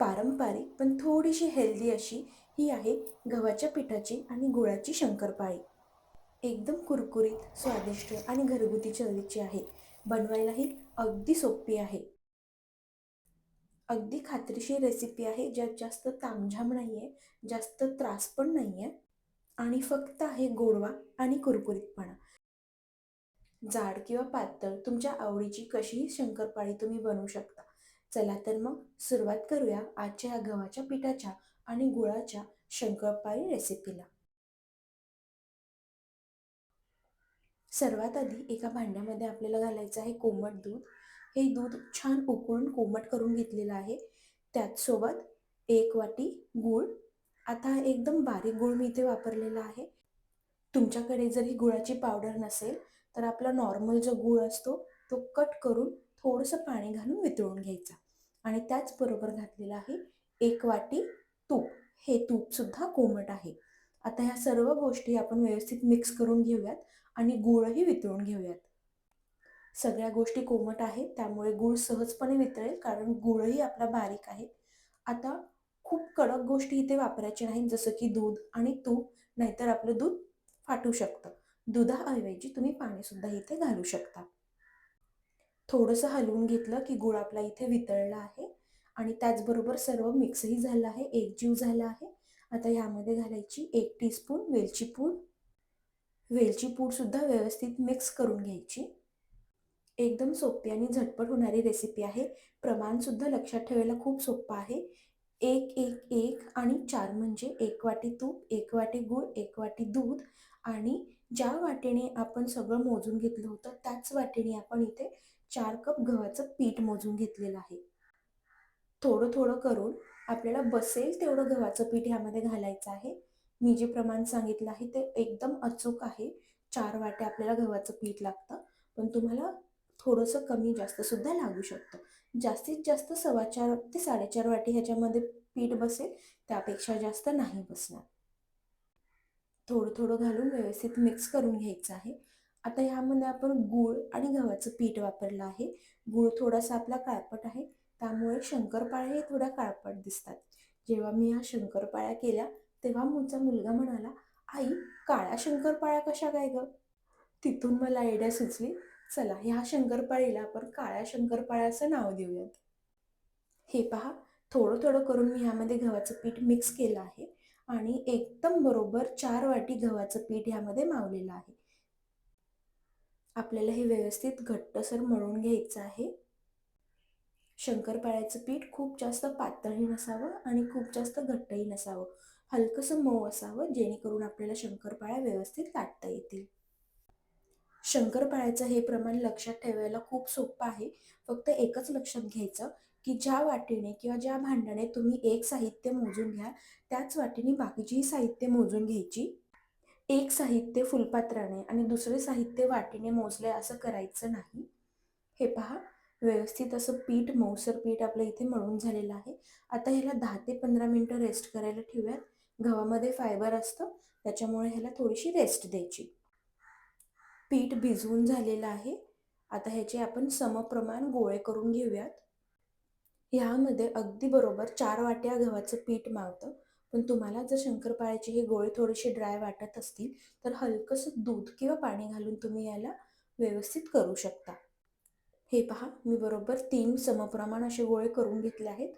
पारंपरिक पण थोडीशी हेल्दी अशी ही आहे गव्हाच्या पिठाची आणि गुळाची शंकरपाळी. एकदम कुरकुरीत स्वादिष्ट आणि घरगुती चवीची आहे. बनवायलाही अगदी सोपी आहे. अगदी खात्रीशीर रेसिपी आहे ज्यात जास्त तामझाम नाही आहे जास्त त्रास पण नाही आहे आणि फक्त आहे गोडवा आणि कुरकुरीतपणा. जाड किंवा पातळ तुमच्या आवडीची कशीही शंकरपाळी तुम्ही बनवू शकता. चला तर मग सुरुवात करूया आजच्या या गव्हाच्या पिठाच्या आणि गुळाच्या शंकरपाळी रेसिपीला सर्वात आधी एका भांड्यामध्ये आपल्याला घालायचं आहे कोमट दूध. हे दूध छान उकळून कोमट करून घेतलेलं आहे. त्याचसोबत एक वाटी गूळ. आता एकदम बारीक गूळ मी इथे वापरलेला आहे. तुमच्याकडे जर ही गुळाची पावडर नसेल तर आपला नॉर्मल जो गूळ असतो तो कट करून थोडंसं पाणी घालून वितळून घ्यायचा. आणि त्याचबरोबर घातलेलं आहे एक वाटी तूप. हे तूपसुद्धा कोमट आहे. आता ह्या सर्व गोष्टी आपण व्यवस्थित मिक्स करून घेऊयात आणि गूळही वितळून घेऊयात. सगळ्या गोष्टी कोमट आहेत त्यामुळे गूळ सहजपणे वितळेल कारण गूळही आपला बारीक आहे. आता खूप कडक गोष्टी इथे वापरायच्या नाहीत जसं की दूध आणि तूप नाहीतर आपलं दूध फाटू शकतं. दुधाऐवजी तुम्ही पाणीसुद्धा इथे घालू शकता. थोडंसं हलवून घेतलं की गुळ आपला इथे वितळला आहे. आणि त्याचबरोबर सर्व मिक्सही झालं आहे. एकजीव झाला आहे. आता यामध्ये घालायची एक टीस्पून वेलची पूड. वेलची पूडसुद्धा व्यवस्थित मिक्स करून घ्यायची. एकदम सोपी आणि झटपट होणारी रेसिपी आहे. प्रमाणसुद्धा लक्षात ठेवायला खूप सोपं आहे. एक एक एक आणि चार म्हणजे एक वाटी तूप एक वाटी गूळ एक वाटी दूध आणि ज्या वाटेने आपण सगळं मोजून घेतलं होतं त्याच वाटेने आपण इथे चार कप गव्हाचं पीठ मोजून घेतलेलं आहे. थोडं थोडं करून आपल्याला बसेल तेवढं गव्हाचं पीठ ह्यामध्ये घालायचं आहे. मी जे प्रमाण सांगितलं आहे ते एकदम अचूक आहे. चार वाट्या आपल्याला गव्हाचं पीठ लागतं. पण तुम्हाला थोडंसं कमी जास्तसुद्धा लागू शकतं. जास्तीत जास्त सव्वा चार ते साडेचार वाटी ह्याच्यामध्ये पीठ बसेल त्यापेक्षा जास्त नाही बसणार. थोडं थोडं घालून व्यवस्थित मिक्स करून घ्यायचं आहे. आता ह्यामध्ये आपण गूळ आणि गव्हाचं पीठ वापरलं आहे. गूळ थोडासा आपला काळपट आहे. त्यामुळे शंकरपाळ्याही थोड्या काळपट दिसतात. जेव्हा मी ह्या शंकरपाळ्या केल्या तेव्हा मुलचा मुलगा म्हणाला आई काळ्या शंकरपाळ्या कशा काय ग? तिथून मला आयडिया सुचली. चला ह्या शंकरपाळीला आपण काळ्या शंकरपाळ्या असं नाव देऊयात. हे पहा थोडं थोडं करून मी ह्यामध्ये गव्हाचं पीठ मिक्स केलं आहे. आणि एकदम बरोबर चार वाटी गव्हाचं पीठ ह्यामध्ये मावलेलं आहे. आपल्याला हे व्यवस्थित घट्टसर मळून घ्यायचं आहे. शंकरपाळ्याचं पीठ खूप जास्त पातळही नसावं आणि खूप जास्त घट्टही नसावं. हलकंसं मऊ असावं जेणेकरून आपल्याला शंकरपाळ्या व्यवस्थित लाटता येतील. शंकरपाळ्याचं हे प्रमाण लक्षात ठेवायला खूप सोपं आहे. फक्त एकच लक्षात घ्यायचं की ज्या वाटीने किंवा ज्या भांड्याने तुम्ही एक साहित्य मोजून घ्या त्याच वाटीने बाकीचीही साहित्य मोजून घ्यायची. एक साहित्य फुलपात्राने आणि दुसरे साहित्य वाटीने मोजले असं करायचं नाही. हे पहा व्यवस्थित असं पीठ मऊसर पीठ आपलं इथे मळून झालेलं आहे. आता ह्याला दहा ते पंधरा मिनटं रेस्ट करायला ठेवूयात. गव्हामध्ये फायबर असतं त्याच्यामुळे ह्याला थोडीशी रेस्ट द्यायची. पीठ भिजवून झालेलं आहे. आता ह्याचे आपण समप्रमाण गोळे करून घेऊयात. ह्यामध्ये अगदी बरोबर चार वाट्या गव्हाचं पीठ मावतं पण तुम्हाला जर शंकरपाळ्याचे हे गोळे थोडेसे ड्राय वाटत असतील तर हलकंसं दूध किंवा पाणी घालून तुम्ही याला व्यवस्थित करू शकता. हे पहा मी बरोबर तीन समप्रमाण असे गोळे करून घेतले आहेत.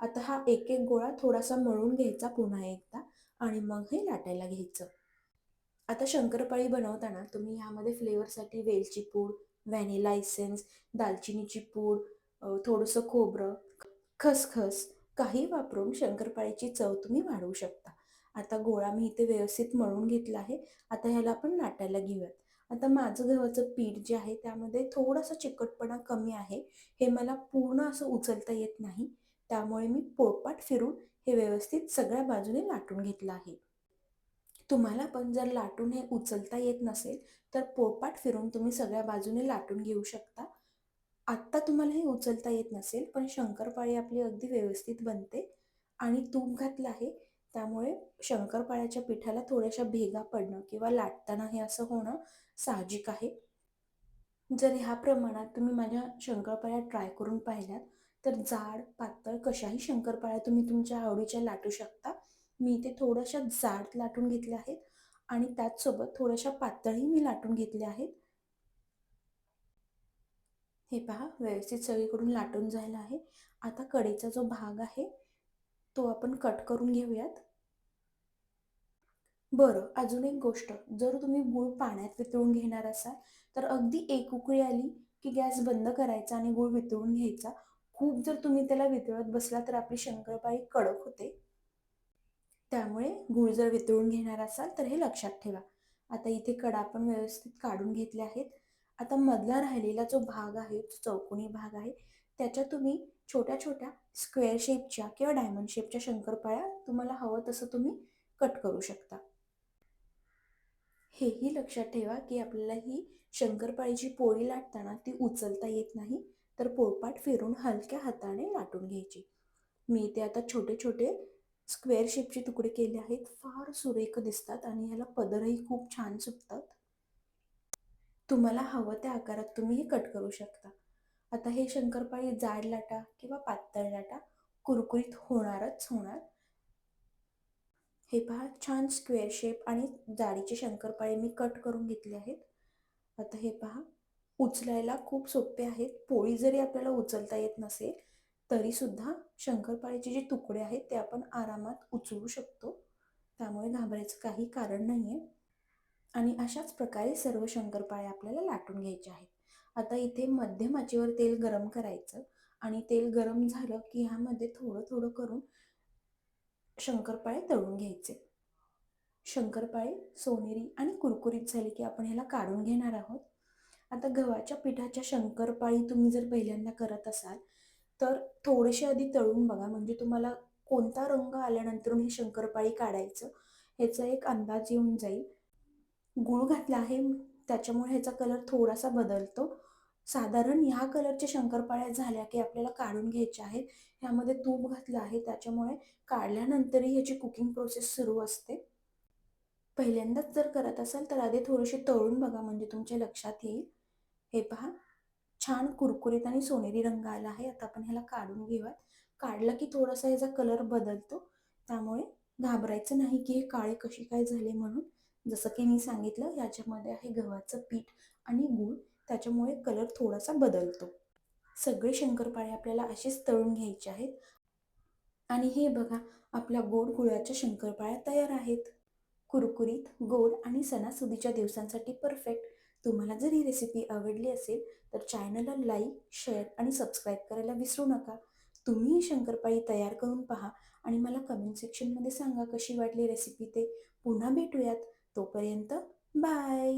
आता हा एक एक गोळा थोडासा मळून घ्यायचा पुन्हा एकदा आणि मग हे लाटायला घ्यायचं. आता शंकरपाळी बनवताना तुम्ही ह्यामध्ये फ्लेवरसाठी वेलची पूड व्हॅनिला इसेन्स दालचिनीची पूड थोडंसं खोबरं खसखस काही वापरून शंकरपाळीची चव तुम्ही वाढवू शकता. आता गोळा मी इथे व्यवस्थित मळून घेतला आहे. आता ह्याला आपण लाटायला घेऊयात. आता माझं गव्हाचं पीठ जे आहे त्यामध्ये थोडासा चिकटपणा कमी आहे. हे मला पूर्ण असं उचलता येत नाही. त्यामुळे मी पोळपाट फिरून हे व्यवस्थित सगळ्या बाजूने लाटून घेतलं आहे. तुम्हाला पण जर लाटून हे उचलता येत नसेल तर पोळपाट फिरून तुम्ही सगळ्या बाजूने लाटून घेऊ शकता. आत्ता तुम्हाला हे उचलता येत नसेल पण शंकरपाळी आपली अगदी व्यवस्थित बनते आणि तूप घातलं आहे त्यामुळे शंकरपाळ्याच्या पिठाला थोड्याशा भेगा पडणं किंवा लाटताना हे असं होणं साहजिक आहे. जर ह्या प्रमाणात तुम्ही माझ्या शंकरपाळ्या ट्राय करून पाहिल्यात तर जाड पातळ कशाही शंकरपाळ्या तुम्ही तुमच्या आवडीच्या लाटू शकता. मी इथे थोड्याशा जाड लाटून घेतल्या आहेत आणि त्याचसोबत थोड्याशा पातळही मी लाटून घेतल्या आहेत. हे पहा व्यवस्थित सगळीकडून लाटून झालं आहे. आता कडेचा जो भाग आहे तो आपण कट करून घेऊयात. बरं अजून एक गोष्ट. जर तुम्ही गूळ पाण्यात वितळून घेणार असाल तर अगदी एक उकळी आली की गॅस बंद करायचा आणि गूळ वितळून घ्यायचा. खूप जर तुम्ही त्याला वितळत बसला तर आपली शंकरपाळी कडक होते. त्यामुळे गूळ जर वितळून घेणार असाल तर हे लक्षात ठेवा. आता इथे कडा पण व्यवस्थित काढून घेतले आहेत. आता मधला राहिलेला जो भाग आहे जो चौकोनी भाग आहे त्याच्या तुम्ही छोट्या छोट्या स्क्वेअर शेपच्या किंवा डायमंड शेपच्या शंकरपाळ्या तुम्हाला हवं तसं तुम्ही कट करू शकता. हेही लक्षात ठेवा की आपल्याला ही शंकरपाळीची पोळी लाटताना ती उचलता येत नाही तर पोळपाट फिरून हलक्या हाताने लाटून घ्यायची. मी ते आता छोटे छोटे स्क्वेअर शेपचे तुकडे केले आहेत फार सुरेख दिसतात आणि ह्याला पदरही खूप छान सुटतात तुम्हाला हवं त्या आकारात तुम्ही हे कट करू शकता. आता हे शंकरपाळी जाड लाटा किंवा पातळ लाटा कुरकुरीत होणारच होणार. हे पहा छान स्क्वेअर शेप आणि जाडीचे शंकरपाळे मी कट करून घेतले आहेत. आता हे पहा उचलायला खूप सोपे आहेत. पोळी जरी आपल्याला उचलता येत नसेल तरीसुद्धा शंकरपाळीचे जे तुकडे आहेत ते आपण आरामात उचलू शकतो. त्यामुळे घाबरायचं काही कारण नाही आहे आणि अशाच प्रकारे सर्व शंकरपाळे आपल्याला लाटून घ्यायचे आहेत. आता इथे मध्यम आचेवर तेल गरम करायचं आणि तेल गरम झालं की ह्यामध्ये थोडं थोडं करून शंकरपाळे तळून घ्यायचे. शंकरपाळे सोनेरी आणि कुरकुरीत झाले की आपण ह्याला काढून घेणार आहोत. आता गव्हाच्या पिठाच्या शंकरपाळी तुम्ही जर पहिल्यांदा करत असाल तर थोडेसे आधी तळून बघा. म्हणजे तुम्हाला कोणता रंग आल्यानंतर हे शंकरपाळी काढायचं ह्याचा एक अंदाज येऊन जाईल. गूळ घातला आहे त्याच्यामुळे ह्याचा कलर थोडासा बदलतो. साधारण ह्या कलरच्या शंकरपाळ्या झाल्या की आपल्याला काढून घ्यायच्या आहेत ह्यामध्ये तूप घातलं आहे त्याच्यामुळे काढल्यानंतरही ह्याची कुकिंग प्रोसेस सुरू असते. पहिल्यांदाच जर करत असाल तर आधी थोडेसे तळून बघा म्हणजे तुमच्या लक्षात येईल. हे पहा छान कुरकुरीत आणि सोनेरी रंग आला आहे. आता आपण ह्याला काढून घेऊयात. काढला की थोडासा ह्याचा कलर बदलतो. त्यामुळे घाबरायचं नाही की हे काळे कसे काय झाले म्हणून. जसं की मी सांगितलं ह्याच्यामध्ये आहे गव्हाचं पीठ आणि गूळ. त्याच्यामुळे कलर थोडासा बदलतो. सगळे शंकरपाळे आपल्याला असेच तळून घ्यायचे आहेत. आणि हे बघा आपल्या गोड गुळाच्या शंकरपाळ्या तयार आहेत. कुरकुरीत गोड आणि सणासुदीच्या दिवसांसाठी परफेक्ट तुम्हाला जर ही रेसिपी आवडली असेल तर चॅनलला लाईक शेअर आणि सबस्क्राईब करायला विसरू नका. तुम्ही ही शंकरपाळी तयार करून पहा आणि मला कमेंट सेक्शनमध्ये सांगा कशी वाटली रेसिपी ते. पुन्हा भेटूयात. तोपर्यंत बाय.